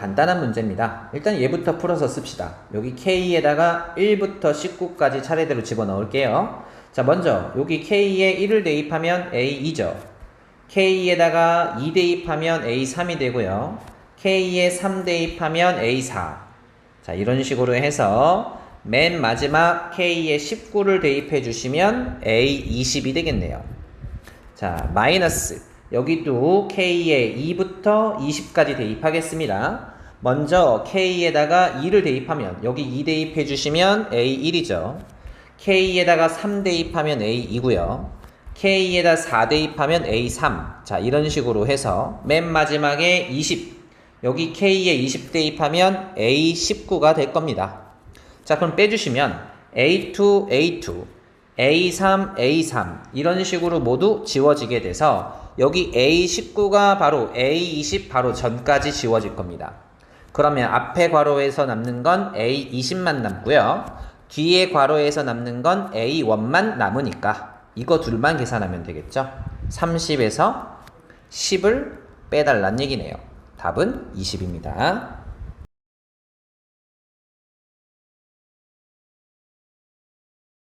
간단한 문제입니다. 일단 얘부터 풀어서 씁시다. 여기 K에다가 1부터 19까지 차례대로 집어넣을게요. 자, 먼저 여기 K에 1을 대입하면 A2죠. K에다가 2 대입하면 A3이 되고요. K에 3 대입하면 A4. 자, 이런 식으로 해서 맨 마지막 K에 19를 대입해 주시면 A20이 되겠네요. 자, 마이너스. 여기도 K에 2부터 20까지 대입하겠습니다. 먼저 K에다가 2를 대입하면 여기 2 대입해 주시면 A1이죠. K에다가 3 대입하면 A2고요. K에다 4 대입하면 A3. 자, 이런 식으로 해서 맨 마지막에 20. 여기 K에 20 대입하면 A19가 될 겁니다. 자, 그럼 빼주시면 A2, A2, A3, A3 이런 식으로 모두 지워지게 돼서 여기 A19가 바로 A20 바로 전까지 지워질 겁니다. 그러면 앞에 괄호에서 남는 건 A20만 남고요. 뒤에 괄호에서 남는 건 A1만 남으니까 이거 둘만 계산하면 되겠죠. 30에서 10을 빼달란 얘기네요. 답은 20입니다.